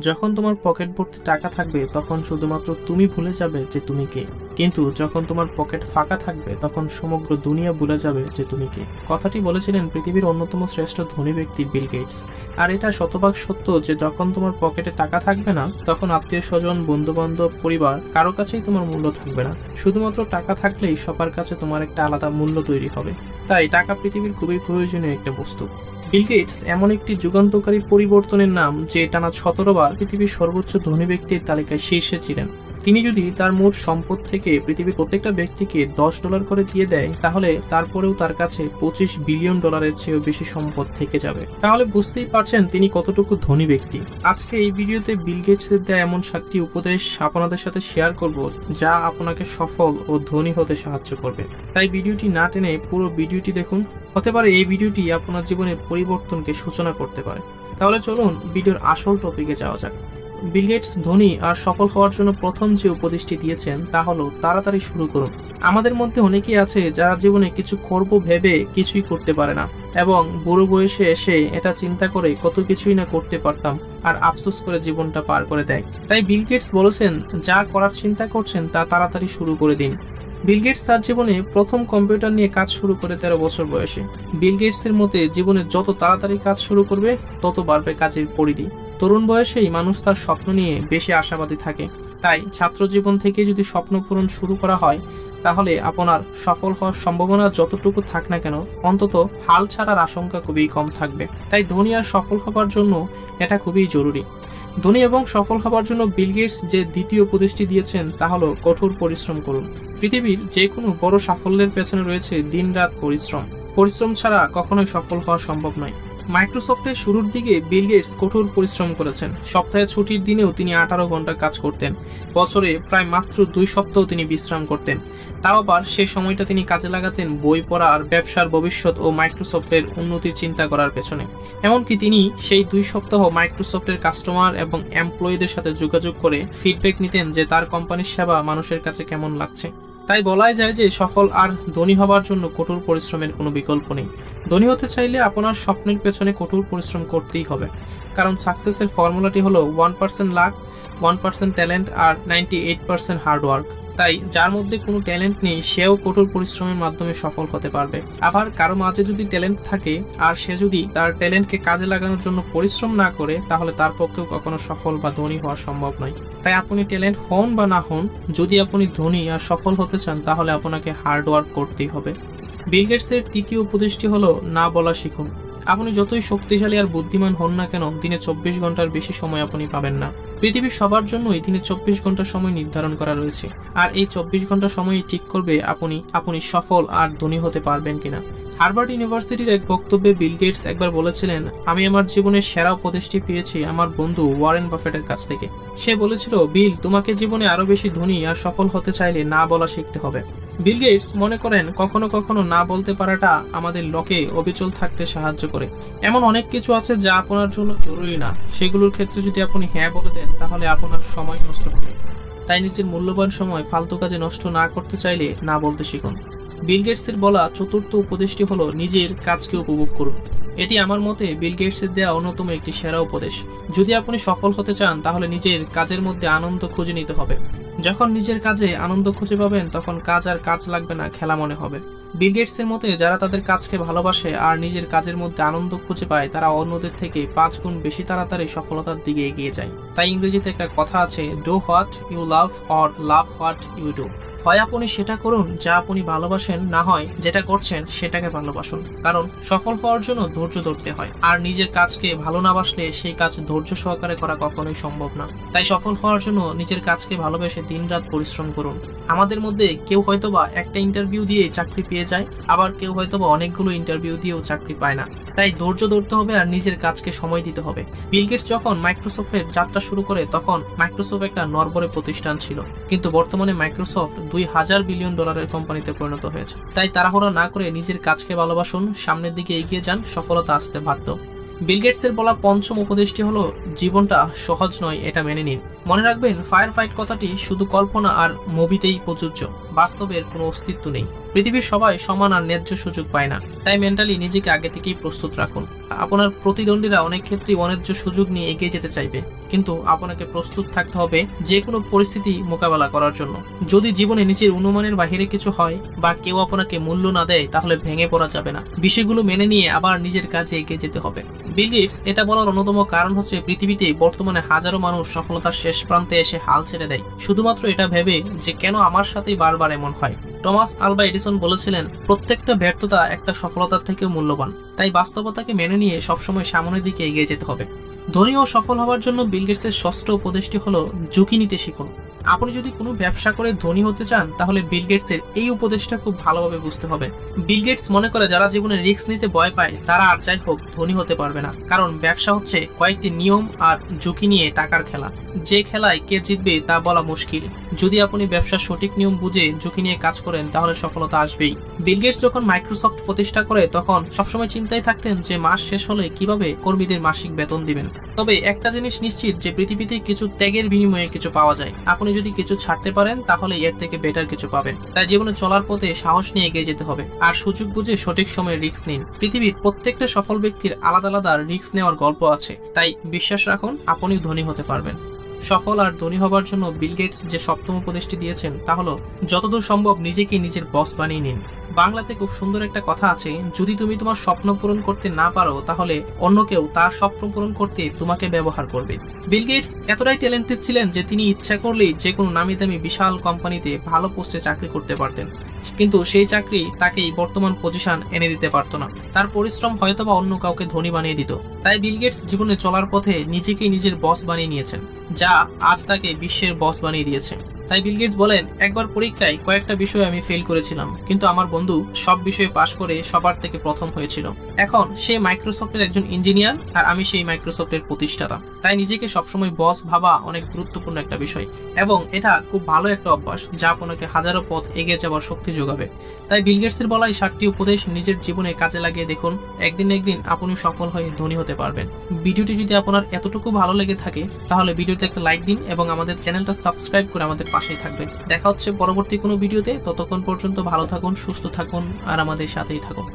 যখন তোমার পকেট ভর্তি টাকা থাকবে, তখন শুধুমাত্র তুমি ভুলে যাবে যে তুমি কে। কিন্তু যখন তোমার পকেট ফাঁকা থাকবে, তখন সমগ্র দুনিয়া ভুলে যাবে যে তুমি কে। কথাটি বলেছিলেন পৃথিবীর অন্যতম শ্রেষ্ঠ ধনী ব্যক্তি বিল গেটস। আর এটা শতভাগ সত্য যে যখন তোমার পকেটে টাকা থাকবে না, তখন আত্মীয় স্বজন বন্ধু বান্ধব পরিবার, কারও কাছেই তোমার মূল্য থাকবে না। শুধুমাত্র টাকা থাকলেই সবার কাছে তোমার একটা আলাদা মূল্য তৈরি হবে। তাই টাকা পৃথিবীর খুবই প্রয়োজনীয় একটা বস্তু। বিল গেটস এমন একটি যুগান্তকারী পরিবর্তনের নাম যে টানা সতেরো বার পৃথিবীর সর্বোচ্চ ধনী ব্যক্তির তালিকায় শীর্ষে ছিলেন। তিনি যদি তার মোট সম্পদ থেকে পৃথিবীর প্রত্যেকটা ব্যক্তিকে দশ ডলার করে দিয়ে দেয়, তাহলে তারপরেও তার কাছে পঁচিশ বিলিয়ন ডলারের চেয়েও বেশি সম্পদ থেকে যাবে। তাহলে বুঝতেই পারছেন তিনি কতটুকু ধনী ব্যক্তি। আজকে এই ভিডিওতে বিল গেটসের দেয়া এমন সাতটি উপদেশ আপনাদের সাথে শেয়ার করব, যা আপনাকে সফল ও ধনী হতে সাহায্য করবে। তাই ভিডিওটি না টেনে পুরো ভিডিওটি দেখুন, হতে পারে এই ভিডিওটি আপনার জীবনে পরিবর্তনকে সূচনা করতে পারে। তাহলে চলুন ভিডিওর আসল টপিকে যাওয়া যাক। বিল গেটস ধনী আর সফল হওয়ার জন্য প্রথম যে উপদেশটি দিয়েছেন, তা হলো, তাড়াতাড়ি শুরু করুন। আমাদের মধ্যে অনেকেই আছে যারা জীবনে কিছু করব ভেবে কিছুই করতে পারে না, এবং বুড়ো বয়সে এসে এটা চিন্তা করে কত কিছুই না করতে পারতাম আর আফসোস করে জীবনটা পার করে দেয়। তাই বিল গেটস বলেছেন, যা করার চিন্তা করছেন, তা তাড়াতাড়ি শুরু করে দিন। বিল গেটস তার জীবনে প্রথম কম্পিউটার নিয়ে কাজ শুরু করে তেরো বছর বয়সে। বিল গেটসের মতে, জীবনে যত তাড়াতাড়ি কাজ শুরু করবে, তত বাড়বে কাজের পরিধি। তরুণ বয়সেই মানুষ তার স্বপ্ন নিয়ে বেশি আশাবাদী থাকে। তাই ছাত্র জীবন থেকে যদি স্বপ্ন পূরণ শুরু করা হয়, তাহলে আপনার সফল হওয়ার সম্ভাবনা যতটুকু থাক না কেন, অন্তত হাল ছাড়ার আশঙ্কা খুবই কম থাকবে। তাই ধনী আর সফল হবার জন্য এটা খুবই জরুরি। ধনী এবং সফল হবার জন্য বিল গেটস যে দ্বিতীয় উপদেশটি দিয়েছেন, তা হলো কঠোর পরিশ্রম করুন। পৃথিবীর যে কোনো বড় সাফল্যের পেছনে রয়েছে দিনরাত পরিশ্রম। পরিশ্রম ছাড়া কখনোই সফল হওয়া সম্ভব নয়। মাইক্রোসফটের শুরুর দিকে বিল গেটস কঠোর পরিশ্রম করেছেন। সপ্তাহে ছুটির দিনেও তিনি আঠারো ঘণ্টা কাজ করতেন। বছরে প্রায় মাত্র দুই সপ্তাহ তিনি বিশ্রাম করতেন। তাও আবার সে সময়টা তিনি কাজে লাগাতেন বই পড়া আর ব্যবসার ভবিষ্যৎ ও মাইক্রোসফটের উন্নতির চিন্তা করার পেছনে। এমনকি তিনি সেই দুই সপ্তাহ মাইক্রোসফটের কাস্টমার এবং এমপ্লয়ীদের সাথে যোগাযোগ করে ফিডব্যাক নিতেন যে তার কোম্পানির সেবা মানুষের কাছে কেমন লাগছে। তাই বলাই যায় যে সফল আর ধনী হবার জন্য কঠোর পরিশ্রমের কোনো বিকল্প নেই। ধনী হতে চাইলে আপনার স্বপ্নের পেছনে কঠোর পরিশ্রম করতেই হবে। কারণ সাকসেসের ফর্মুলাটি হলো one percent luck one percent talent আর ninety eight percent hard work তাই যার মধ্যে কোনো ট্যালেন্ট নেই, সেও কঠোর পরিশ্রমের মাধ্যমে সফল হতে পারবে। আবার কারও মাঝে যদি ট্যালেন্ট থাকে, আর সে যদি তার ট্যালেন্টকে কাজে লাগানোর জন্য পরিশ্রম না করে, তাহলে তার পক্ষেও কখনো সফল বা ধনী হওয়া সম্ভব নয়। তাই আপনি ট্যালেন্ট হন বা না হন, যদি আপনি ধনী আর সফল হতে চান, তাহলে আপনাকে হার্ড ওয়ার্ক করতেই হবে। বিল তৃতীয় উপদেশটি হলো, না বলা শিখুন। আপনি যতই শক্তিশালী আর বুদ্ধিমান হন না কেন, দিনে চব্বিশ ঘণ্টার বেশি সময় আপনি পাবেন না। পৃথিবীর সবার জন্যই দিনে চব্বিশ ঘণ্টা সময় নির্ধারণ করা রয়েছে। আর এই চব্বিশ ঘণ্টা সময়ই ঠিক করবে আপনি আপনি সফল আর ধনী হতে পারবেন কিনা। হার্ভার্ড ইউনিভার্সিটির এক বক্তব্যে বিল গেটস একবার বলেছিলেন, আমি আমার জীবনের সেরা উপদেশটি পেয়েছি আমার বন্ধু ওয়ারেন বাফেটের কাছ থেকে। সে বলেছিল, বিল, তোমাকে জীবনে আরও বেশি ধনী আর সফল হতে চাইলে না বলা শিখতে হবে। বিল গেটস মনে করেন, কখনো কখনো না বলতে পারাটা আমাদের লকে অবিচল থাকতে সাহায্য করে। এমন অনেক কিছু আছে যা আপনার জন্য জরুরি না। সেগুলোর ক্ষেত্রে যদি আপনি হ্যাঁ বলে দেন, তাহলে আপনার সময় নষ্ট হবে। তাই নিজের মূল্যবান সময় ফালতু কাজে নষ্ট না করতে চাইলে না বলতে শিখুন। বিল গেটসের বলা চতুর্থ উপদেশটি হলো নিজের কাজকে উপভোগ করুন। এটি আমার মতে বিল গেটসের দেওয়া অন্যতম একটি সেরা উপদেশ। যদি আপনি সফল হতে চান, তাহলে নিজের কাজের মধ্যে আনন্দ খুঁজে নিতে হবে। যখন নিজের কাজে আনন্দ খুঁজে পাবেন, তখন কাজ আর কাজ লাগবে না, খেলা মনে হবে। বিল গেটসের মতে, যারা তাদের কাজকে ভালোবাসে আর নিজের কাজের মধ্যে আনন্দ খুঁজে পায়, তারা অন্যদের থেকে পাঁচ গুণ বেশি তাড়াতাড়ি সফলতার দিকে এগিয়ে যায়। তাই ইংরেজিতে একটা কথা আছে do what you love or love what you do হয় আপনি সেটা করুন যা আপনি ভালোবাসেন, না হয় যেটা করছেন সেটাকে ভালোবাসুন। কারণ সফল হওয়ার জন্য ধৈর্য ধরতে হয়। আর নিজের কাজকে ভালো না বাসলে সেই কাজ ধৈর্য সহকারে করা কখনোই সম্ভব না। তাই সফল হওয়ার জন্য নিজের কাজকে ভালোবেসে দিনরাত পরিশ্রম করুন। আমাদের মধ্যে কেউ হয়তোবা একটা ইন্টারভিউ দিয়ে চাকরি পেয়ে যায়, আবার কেউ হয়তোবা অনেকগুলো ইন্টারভিউ দিয়েও চাকরি পায় না। তাই ধৈর্য ধরতে হবে আর নিজের কাজকে সময় দিতে হবে। বিল গেটস যখন মাইক্রোসফটের যাত্রা শুরু করে, তখন মাইক্রোসফট একটা নরবরে প্রতিষ্ঠান ছিল। কিন্তু বর্তমানে মাইক্রোসফট দুই হাজার বিলিয়ন ডলারের কোম্পানিতে পরিণত হয়েছে। তাই তাড়াহুড়া না করে নিজের কাজকে ভালোবাসুন, সামনের দিকে এগিয়ে যান, সফলতা আসতে বাধ্য। বিল গেটসের বলা পঞ্চম উপদেশটি হলো, জীবনটা সহজ নয়, এটা মেনে নিন। মনে রাখবেন ফায়ার ফাইট কথাটি শুধু কল্পনা আর মুভিতেই প্রযোজ্য। বাস্তবের কোনো অস্তিত্ব নেই। পৃথিবীর সবাই সমান আর ন্যায্য সুযোগ পায় না। তাই মেন্টালি নিজেকে আগে থেকেই প্রস্তুত রাখুন। আপনার প্রতিদ্বন্দ্বীরা অনেক ক্ষেত্রেই অন্যায্য সুযোগ নিয়ে এগিয়ে যেতে চাইবে। কিন্তু আপনাকে প্রস্তুত থাকতে হবে যে কোনো পরিস্থিতি মোকাবেলা করার জন্য। যদি জীবনে নিজের অনুমানের বাহিরে কিছু হয় বা কেউ আপনাকে মূল্য না দেয়, তাহলে ভেঙে পড়া যাবে না। বিষয়গুলো মেনে নিয়ে আবার নিজের কাজে এগিয়ে যেতে হবে। বিল গেটস এটা বলার অন্যতম কারণ হচ্ছে পৃথিবীতে বর্তমানে হাজারো মানুষ সফলতার শেষ প্রান্তে এসে হাল ছেড়ে দেয়। শুধুমাত্র এটা ভেবে যে কেন আমার সাথেই বারবার এমন হয়। টমাস আলবা এডিসন বলেছিলেন, প্রত্যেকটা ব্যর্থতা একটা সফলতার থেকেও মূল্যবান। তাই বাস্তবতাকে মেনে নিয়ে সবসময় সামনের দিকে এগিয়ে যেতে হবে। ধনী ও সফল হওয়ার জন্য বিল ষষ্ঠ উপদেশটি হলো, ঝুঁকি নিতে শিখুন। আপনি যদি কোনো ব্যবসা করে ধনী হতে চান, তাহলে বিল গেটসের এই উপদেশটা খুব ভালোভাবে বুঝতে হবে। বিল গেটস মনে করে যারা জীবনে রিস্ক নিতে ভয় পায়, তারা আর যাই হোক ধনী হতে পারবে না। কারণ ব্যবসা হচ্ছে কয়েকটি নিয়ম আর ঝুঁকি নিয়ে টাকার খেলা। যে খেলায় কে জিতবে তা বলা মুশকিল। যদি আপনি ব্যবসার সঠিক নিয়ম বুঝে ঝুঁকি নিয়ে কাজ করেন, তাহলে সফলতা আসবেই। বিল গেটস যখন মাইক্রোসফট প্রতিষ্ঠা করে, তখন সবসময় চিন্তায় থাকতেন যে মাস শেষ হলে কীভাবে কর্মীদের মাসিক বেতন দিবেন। তবে একটা জিনিস নিশ্চিত যে পৃথিবীতে কিছু ত্যাগের বিনিময়ে কিছু পাওয়া যায়। আপনি যদি কিছু ছাড়তে পারেন, তাহলে এর থেকে বেটার কিছু পাবেন। তাই জীবনে চলার পথে সাহস নিয়ে এগিয়ে যেতে হবে। আর সুযোগ বুঝে সঠিক সময়ে রিস্ক নিন। পৃথিবীর প্রত্যেকটা সফল ব্যক্তির আলাদা আলাদা রিক্স নেওয়ার গল্প আছে। তাই বিশ্বাস রাখুন আপনি ধনী হতে পারবেন। সফল আর ধনী হবার জন্য বিল গেটস যে সপ্তম উপদেশটি দিয়েছেন, তা হলো, যতদূর সম্ভব নিজেকে নিজের বস বানিয়ে নিন। বাংলাতে খুব সুন্দর একটা কথা আছে, যদি তুমি তোমার স্বপ্ন পূরণ করতে না পারো, তাহলে অন্য কেউ তার স্বপ্ন পূরণ করতে তোমাকে ব্যবহার করবে। বিল গেটস এতটাই ট্যালেন্টেড ছিলেন যে তিনি ইচ্ছা করলেই যে কোনো নামি দামি বিশাল কোম্পানিতে ভালো পোস্টে চাকরি করতে পারতেন। কিন্তু সেই চাকরি তাকেই বর্তমান পজিশন এনে দিতে পারত না। তার পরিশ্রম হয়তোবা অন্য কাউকে ধনী বানিয়ে দিত। তাই বিল গেটস জীবনে চলার পথে নিজেকেই নিজের বস বানিয়ে নিয়েছেন, যা আজ তাকে বিশ্বের বস বানিয়ে দিয়েছে। তাই বিল গেটস বলেন, একবার পরীক্ষায় কয়েকটা বিষয়ে আমি ফেল করেছিলাম, কিন্তু আমার বন্ধু সব বিষয়ে পাশ করে সবার থেকে প্রথম হয়েছিল। এখন সে মাইক্রোসফটের একজন ইঞ্জিনিয়ার আর আমি সেই মাইক্রোসফটের প্রতিষ্ঠাতা। তাই নিজেকে সবসময় বস ভাবা অনেক গুরুত্বপূর্ণ একটা বিষয় এবং এটা খুব ভালো একটা অভ্যাস যা আপনাকে হাজারো পথ এগিয়ে যাওয়ার শক্তি যোগাবে। তাই বিল গেটসের বলা এই সাতটি উপদেশ নিজের জীবনে কাজে লাগিয়ে দেখুন, একদিন একদিন আপনি সফল হয়ে ধনী হতে পারবেন। ভিডিওটি যদি আপনার এতটুকু ভালো লেগে থাকে, তাহলে ভিডিওতে একটা লাইক দিন এবং আমাদের চ্যানেলটা সাবস্ক্রাইব করে আমাদের পাশেই থাকবেন। দেখা হচ্ছে পরবর্তী কোনো ভিডিওতে। ততক্ষণ পর্যন্ত ভালো থাকুন, সুস্থ থাকুন, আর আমাদের সাথেই থাকুন।